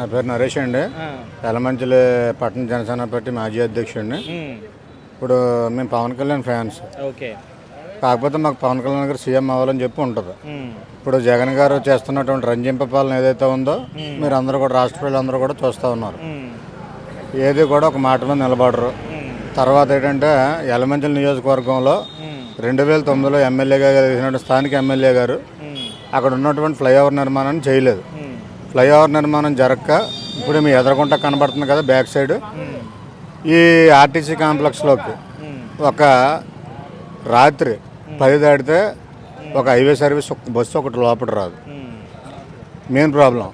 నా పేరు నరేష్ అండి. ఆ, యలమంచిలి పట్టణ జనసేన పార్టీ మాజీ అధ్యక్షుడిని. ఇప్పుడు మేము పవన్ కళ్యాణ్ ఫ్యాన్స్. ఓకే. కాకపోతే మాకు పవన్ కళ్యాణ్ గారు సీఎం అవ్వాలని చెప్పి ఉంటుంది. ఇప్పుడు జగన్ గారు చేస్తున్నటువంటి రంజింప పాలన ఏదైతే ఉందో మీరు అందరూ కూడా రాష్ట్ర ప్రజలందరూ కూడా చూస్తూ ఉన్నారు. ఏది కూడా ఒక మాట మీద నిలబడరు. తర్వాత ఏంటంటే యలమంచిలి నియోజకవర్గంలో రెండు వేల తొమ్మిదిలో ఎమ్మెల్యేగా స్థానిక ఎమ్మెల్యే గారు అక్కడ ఉన్నటువంటి ఫ్లైఓవర్ నిర్మాణాన్ని చేయలేదు. ఫ్లైఓవర్ నిర్మాణం జరగక ఇప్పుడు మీ ఎదరగుంట కనబడుతుంది కదా బ్యాక్ సైడ్. ఈ ఆర్టీసీ కాంప్లెక్స్లోకి ఒక రాత్రి పది దాటితే ఒక హైవే సర్వీస్ బస్సు ఒకటి లోపల రాదు. Main problem.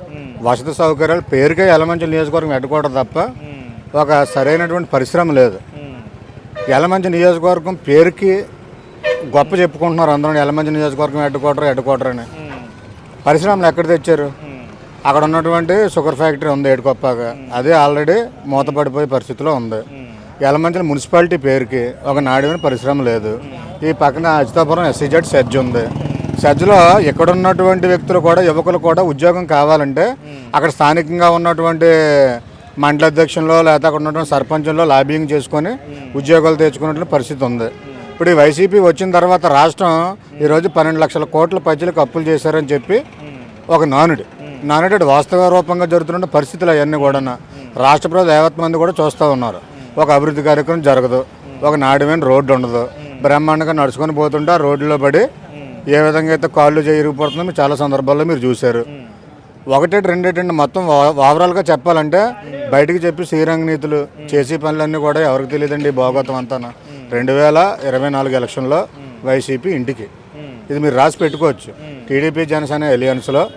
వసతి సౌకర్యాలు పేరుకే ఎలమంచి నియోజకవర్గం ఎట్టుకోవడం తప్ప ఒక సరైనటువంటి పరిశ్రమ లేదు. ఎలమంచి నియోజకవర్గం పేరుకి గొప్ప చెప్పుకుంటున్నారు అందరం. ఎలమంచి నియోజకవర్గం ఎట్టుకోవటరు ఎట్టుకోవటరు అని పరిశ్రమలు ఎక్కడ తెచ్చారు? అక్కడ ఉన్నటువంటి షుగర్ ఫ్యాక్టరీ ఉంది ఏడుకొప్పాక. అదే ఆల్రెడీ మూతపడిపోయే పరిస్థితిలో ఉంది. యలమంచిల మున్సిపాలిటీ పేరుకి ఒక నాడిన పరిశ్రమ లేదు. ఈ పక్కన అచితాపురం ఎస్సీజెడ్ సెజ్ ఉంది. సెజ్లో ఇక్కడ ఉన్నటువంటి వ్యక్తులు కూడా యువకులు కూడా ఉద్యోగం కావాలంటే అక్కడ స్థానికంగా ఉన్నటువంటి మండల అధ్యక్షుల్లో లేకపోతే అక్కడ ఉన్నటువంటి సర్పంచుల్లో లాబింగ్ చేసుకొని ఉద్యోగాలు తెచ్చుకున్నటువంటి పరిస్థితి ఉంది. ఇప్పుడు ఈ వైసీపీ వచ్చిన తర్వాత రాష్ట్రం ఈరోజు పన్నెండు లక్షల కోట్ల ప్రజలకు అప్పులు చేశారని చెప్పి ఒక నానుడి. నానుడి వాస్తవ రూపంగా జరుగుతున్న పరిస్థితులు అవన్నీ కూడా రాష్ట్ర ప్రజలు యావత్ మంది కూడా చూస్తూ ఉన్నారు. ఒక అభివృద్ధి కార్యక్రమం జరగదు. ఒక నాడిమైన రోడ్డు ఉండదు. బ్రహ్మాండంగా నడుచుకొని పోతుంటే ఆ రోడ్డులో పడి ఏ విధంగా అయితే కాళ్ళు చేయిరిగిపోతుందో మీరు చాలా సందర్భాల్లో మీరు చూశారు. ఒకటేటి రెండేటండి మొత్తం ఓవరాల్గా చెప్పాలంటే బయటికి చెప్పి శ్రీరంగ నీతులు చేసే పనులన్నీ కూడా ఎవరికి తెలియదండి ఈ భోగోతం అంతా రెండు వేల ఇరవై నాలుగు ఎలక్షన్లో వైసీపీ ఇంటికి. ఇది మీరు రాసి పెట్టుకోవచ్చు. టీడీపీ జనసేన ఎలియన్స్లో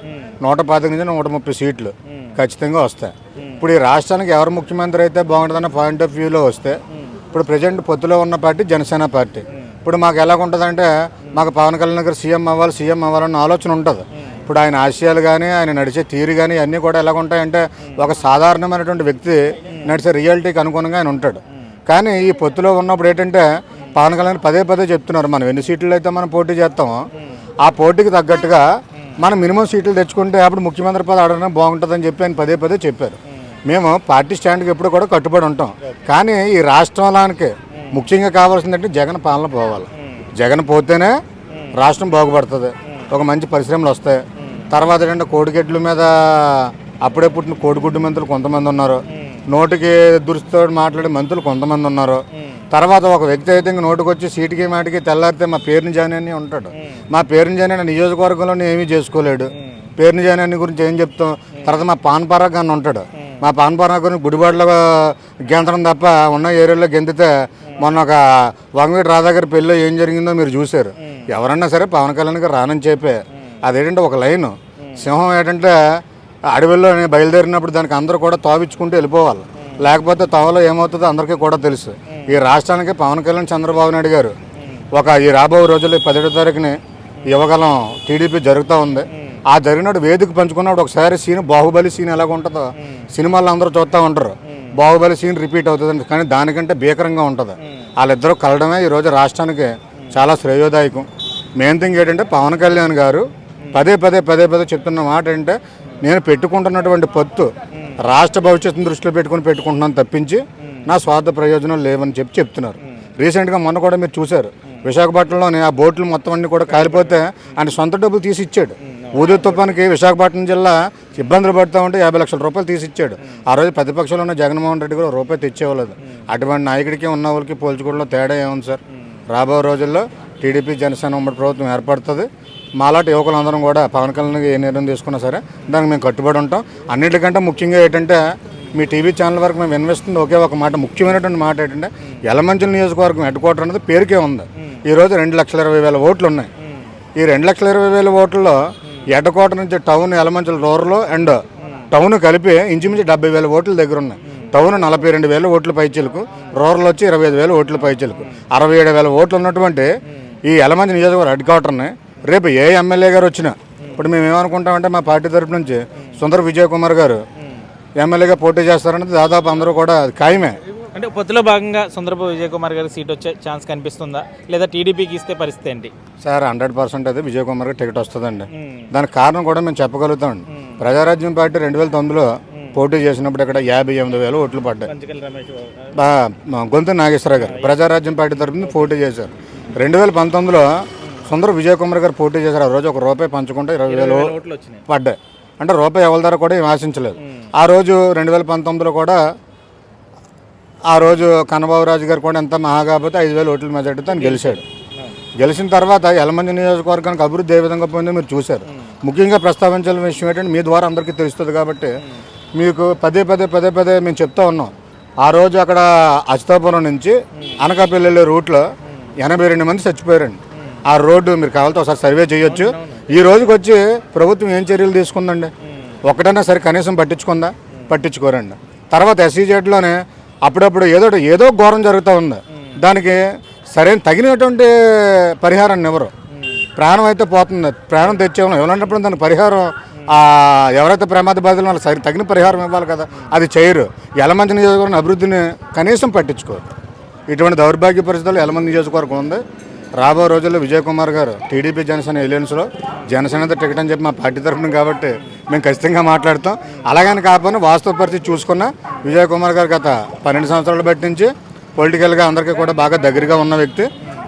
నూట పాతిక నుంచి నూట ముప్పై సీట్లు ఖచ్చితంగా వస్తాయి. ఇప్పుడు ఈ రాష్ట్రానికి ఎవరు ముఖ్యమంత్రి అయితే బాగుంటుందన్న పాయింట్ ఆఫ్ వ్యూలో వస్తే ఇప్పుడు ప్రజెంట్ పొత్తులో ఉన్న పార్టీ జనసేన పార్టీ. ఇప్పుడు మాకు ఎలా ఉంటుందంటే మాకు పవన్ కళ్యాణ్ గారు సీఎం అవ్వాలి సీఎం అవ్వాలన్న ఆలోచన ఉంటుంది. ఇప్పుడు ఆయన ఆశయాలు కానీ ఆయన నడిచే తీరు కానీ అన్నీ కూడా ఎలా ఉంటాయంటే ఒక సాధారణమైనటువంటి వ్యక్తి నడిచే రియాలిటీకి అనుగుణంగా ఆయన ఉంటాడు. కానీ ఈ పొత్తులో ఉన్నప్పుడు ఏంటంటే పవన్ కళ్యాణ్ పదే పదే చెప్తున్నారు మనం ఎన్ని సీట్లు అయితే మనం పోటీ చేస్తామో ఆ పోటీకి తగ్గట్టుగా మనం మినిమం సీట్లు తెచ్చుకుంటే అప్పుడు ముఖ్యమంత్రి పదవి ఆడడం బాగుంటుందని చెప్పి ఆయన పదే పదే చెప్పారు. మేము పార్టీ స్టాండ్కి ఎప్పుడు కూడా కట్టుబడి ఉంటాం. కానీ ఈ రాష్ట్రంలానికి ముఖ్యంగా కావాల్సిందంటే జగన్ పాలన పోవాలి. జగన్ పోతేనే రాష్ట్రం బాగుపడుతుంది. ఒక మంచి పరిశ్రమలు వస్తాయి. తర్వాత ఏంటంటే కోడిగెడ్ల మీద అప్పుడే పుట్టిన కోడిగుడ్డు మంత్రులు కొంతమంది ఉన్నారు. నోటికి దురుస్తాడు మాట్లాడే మంత్రులు కొంతమంది ఉన్నారు. తర్వాత ఒక వ్యక్తి అయితే ఇంక నోటికి వచ్చి సీటుకి మాటికి తెల్లారితే మా పేరుని జాని అని ఉంటాడు. మా పేరుని జాని అని నియోజకవర్గంలో ఏమీ చేసుకోలేడు. పేరుని జాని అని గురించి ఏం చెప్తాం? తర్వాత మా పాన్ పరాగ్ అని ఉంటాడు. మా పాన్ పరాగ్ గురించి గుడిబాటలో గెంతడం తప్ప ఉన్న ఏరియాలో గెంతితే మొన్న ఒక వంగవీటి రాధా గారి పెళ్ళిలో ఏం జరిగిందో మీరు చూశారు. ఎవరన్నా సరే పవన్ కళ్యాణ్ గారు రానని చెప్పే. అదేంటంటే ఒక లైన్. సింహం ఏంటంటే అడవిలో బయలుదేరినప్పుడు దానికి అందరూ కూడా తోవించుకుంటూ వెళ్ళిపోవాలి. లేకపోతే తవలో ఏమవుతుందో అందరికీ కూడా తెలుసు. ఈ రాష్ట్రానికి పవన్ కళ్యాణ్ చంద్రబాబు నాయుడు గారు ఒక ఈ రాబోయే రోజుల్లో ఈ పదిహేడో తారీఖుని యువగలం టీడీపీ జరుగుతూ ఉంది. ఆ జరిగినప్పుడు వేదిక పంచుకున్నప్పుడు ఒకసారి సీన్ బాహుబలి సీన్ ఎలాగ ఉంటుందో సినిమాల్లో అందరూ చూస్తూ ఉంటారు. బాహుబలి సీన్ రిపీట్ అవుతుంది కానీ దానికంటే భీకరంగా ఉంటుంది. వాళ్ళిద్దరూ కలడమే ఈరోజు రాష్ట్రానికి చాలా శ్రేయోదాయకం. మెయిన్ థింగ్ ఏంటంటే పవన్ కళ్యాణ్ గారు పదే పదే పదే పదే చెప్తున్న మాట ఏంటంటే నేను పెట్టుకుంటున్నటువంటి పత్తు రాష్ట్ర భవిష్యత్తును దృష్టిలో పెట్టుకుని పెట్టుకుంటున్నాను తప్పించి నా స్వార్థ ప్రయోజనం లేవని చెప్పి చెప్తున్నారు. రీసెంట్గా మొన్న కూడా మీరు చూశారు. విశాఖపట్నంలోని ఆ బోట్లు మొత్తం అన్ని కూడా కాలిపోతే ఆయన సొంత డబ్బులు తీసి ఇచ్చాడు. ఊదు తుఫానికి విశాఖపట్నం జిల్లా ఇబ్బందులు పడుతూ ఉంటే యాభై లక్షల రూపాయలు తీసి ఇచ్చాడు. ఆ రోజు ప్రతిపక్షంలో ఉన్న జగన్మోహన్ రెడ్డి కూడా రూపాయి తెచ్చేవాళ్ళు అటువంటి నాయకుడికి ఉన్న వాళ్ళకి పోల్చుకోవడంలో తేడా ఏముంది సార్? రాబో రోజుల్లో టీడీపీ జనసేన ఉమ్మడి ప్రభుత్వం ఏర్పడుతుంది. మాలాంటి యువకులందరం కూడా పవన్ కళ్యాణ్ ఏ నిర్ణయం తీసుకున్నా సరే దానికి మేము కట్టుబడి ఉంటాం. అన్నిటికంటే ముఖ్యంగా ఏంటంటే మీ టీవీ ఛానల్ వరకు మేము ఇన్వెస్తుంది ఒకే ఒక మాట ముఖ్యమైనటువంటి మాట ఏంటంటే యలమంచిల నియోజకవర్గం హెడ్ క్వార్టర్ అనేది పేరుకే ఉంది. ఈరోజు రెండు లక్షల ఇరవై వేల ఓట్లు ఉన్నాయి. ఈ రెండు లక్షల ఇరవై వేల ఓట్లలో హెడ్ క్వార్టర్ నుంచి town Yelamanchili rural and town కలిపి ఇంచుమించు డెబ్బై వేల ఓట్ల దగ్గర ఉన్నాయి. టౌన్ నలభై రెండు వేల ఓట్ల పైచీలకు రూరల్ వచ్చి ఇరవై ఐదు వేల ఓట్ల పైచీలకు అరవై ఏడు వేల ఓట్లు ఉన్నటువంటి ఈ యలమంచి నియోజకవర్గం హెడ్ క్వార్టర్ని రేపు ఏ ఎమ్మెల్యే గారు వచ్చినా ఇప్పుడు మేము ఏమనుకుంటామంటే మా పార్టీ తరపు నుంచి సుందర విజయ్ కుమార్ గారు ఎమ్మెల్యేగా పోటీ చేస్తారన్నది దాదాపు అందరూ కూడా అది ఖాయమే. అంటే పొత్తులో భాగంగా సుందరబాబు విజయ్ కుమార్ గారికి సీట్ వచ్చే ఛాన్స్ కనిపిస్తుందా? లేదా టీడీపీకి ఇస్తే పరిస్థితి ఏంటి? సార్ హండ్రెడ్ పర్సెంట్ అయితే విజయ్ కుమార్కి టికెట్ వస్తుందండి. దానికి కారణం కూడా మేము చెప్పగలుగుతామండి ప్రజారాజ్యం పార్టీ రెండు వేల తొమ్మిదిలో పోటీ చేసినప్పుడు ఇక్కడ యాభై ఎనిమిది వేలు ఓట్లు పడ్డాయి. గొంతు నాగేశ్వరరావు గారు ప్రజారాజ్యం పార్టీ తరఫున పోటీ చేశారు. రెండు వేల పంతొమ్మిదిలో సుందర విజయ్ కుమార్ గారు పోటీ చేశారు. ఆ రోజు ఒక రూపాయి పంచుకుంటే ఇరవై వేలు పడ్డాయి. అంటే రూపాయి ఎవరి ధర కూడా ఏమి ఆశించలేదు. ఆ రోజు రెండు వేల పంతొమ్మిదిలో కూడా ఆ రోజు కన్నబాబు రాజు గారు కూడా ఎంత మహా కాకపోతే ఐదు వేల ఓట్ల మెజార్టీతో గెలిచాడు. గెలిచిన తర్వాత యలమంది నియోజకవర్గానికి అభివృద్ధి ఏ విధంగా పోయిందో మీరు చూశారు. ముఖ్యంగా ప్రస్తావించాల్సిన విషయం ఏంటంటే మీ ద్వారా అందరికీ తెలుస్తుంది కాబట్టి మీకు పదే పదే పదే పదే మేము చెప్తా ఉన్నాం. ఆ రోజు అక్కడ అచితాపురం నుంచి అనకాపల్లి రూట్లో ఎనభై రెండు మంది చచ్చిపోయారండి. ఆ రోడ్డు మీరు కావాలంటే ఒకసారి సర్వే చేయొచ్చు. ఈ రోజుకి వచ్చి ప్రభుత్వం ఏం చర్యలు తీసుకుందండి? ఒకటన్నా సరే కనీసం పట్టించుకుందా? పట్టించుకోరండి. తర్వాత ఎస్సీజెడ్లోనే అప్పుడప్పుడు ఏదో ఒకటి- ఏదో ఘోరం జరుగుతూ ఉంది. దానికి సరైన తగినటువంటి పరిహారాన్ని ఎవరు? ప్రాణం అయితే పోతుంది. ప్రాణం తెచ్చేవాళ్ళం ఎవరన్నప్పుడు దానికి పరిహారం ఎవరైతే ప్రమాద బాధలు సరి తగిన పరిహారం ఇవ్వాలి కదా. అది చేయరు. ఎలమంది నియోజకవర్గం అభివృద్ధిని కనీసం పట్టించుకోరు. ఇటువంటి దౌర్భాగ్య పరిస్థితులు ఎలమంది నియోజకవర్గం ఉంది. రాబో రోజుల్లో విజయ్ కుమార్ గారు టీడీపీ జనసేన ఎలియన్స్లో జనసేనతో టికెట్ అని చెప్పి మా పార్టీ తరఫున కాబట్టి మేము ఖచ్చితంగా మాట్లాడతాం. అలాగని కాకపోయినా వాస్తవ పరిస్థితి చూసుకున్న విజయ్ కుమార్ గారు గత పన్నెండు సంవత్సరాలు బట్టి నుంచి పొలిటికల్గా అందరికీ కూడా బాగా దగ్గరగా ఉన్న వ్యక్తి.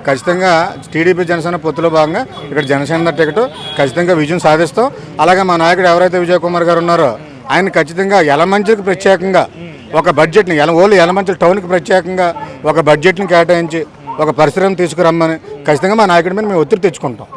ఖచ్చితంగా టీడీపీ జనసేన పొత్తులో భాగంగా ఇక్కడ జనసేన టికెట్ ఖచ్చితంగా విజయం సాధిస్తాం. అలాగే మా నాయకుడు ఎవరైతే విజయ్ కుమార్ గారు ఉన్నారో ఆయన ఖచ్చితంగా ఎలమంచికి ప్రత్యేకంగా ఒక బడ్జెట్ని ఎల ఓన్లీ ఎలమంచి టౌన్కి ప్రత్యేకంగా ఒక బడ్జెట్ని కేటాయించి ఒక పరిశ్రమ తీసుకురమ్మని ఖచ్చితంగా మా నాయకుడి మీద మేము ఒత్తిడి తెచ్చుకుంటాం.